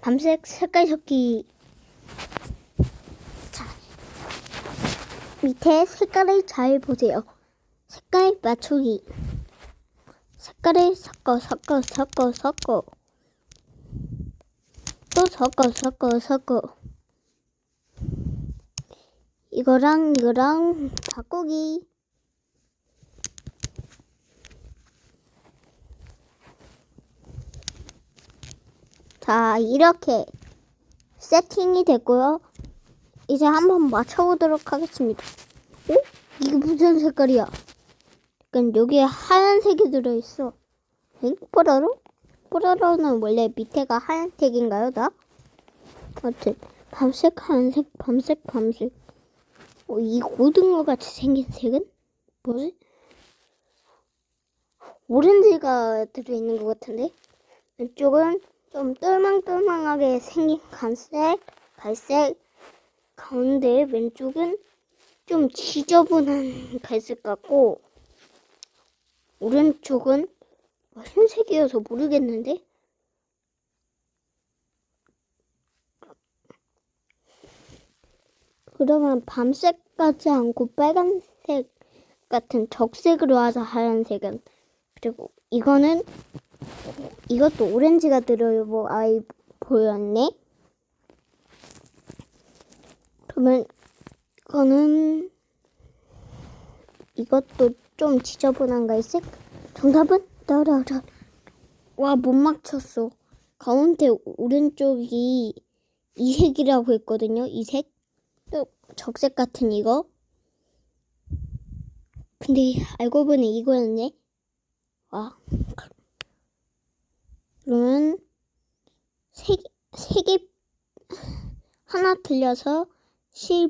밤색 색깔 섞기. 자, 밑에 색깔을 잘 보세요. 색깔 맞추기. 색깔을 섞어, 섞어, 섞어, 섞어. 또 섞어, 섞어, 섞어. 이거랑 이거랑 바꾸기. 자, 이렇게 세팅이 됐고요. 이제 한번 맞춰보도록 하겠습니다. 어? 이게 무슨 색깔이야? 약간 여기에 하얀색이 들어있어. 엥? 뽀로로? 뽀로로는 원래 밑에가 하얀색인가요, 나? 하여튼 밤색, 하얀색, 밤색, 밤색. 어, 이 고등어 같이 생긴 색은? 뭐지? 오렌지가 들어있는 것 같은데? 왼쪽은 좀 똘망똘망하게 생긴 간색, 갈색, 가운데 왼쪽은 좀 지저분한 갈색 같고, 오른쪽은 뭐 흰색이어서 모르겠는데? 그러면 밤색 같지 않고 빨간색 같은 적색으로 하자, 하얀색은. 그리고 이거는 이것도 오렌지가 들어요. 뭐 아이 보였네. 그러면 이거는 이것도 좀 지저분한 갈색. 정답은 따라라. 와 못 맞췄어. 가운데 오른쪽이 이색이라고 했거든요. 이색. 또 적색 같은 이거. 근데 알고 보니 이거였네. 와. 그러면 개, 하나 틀려서 실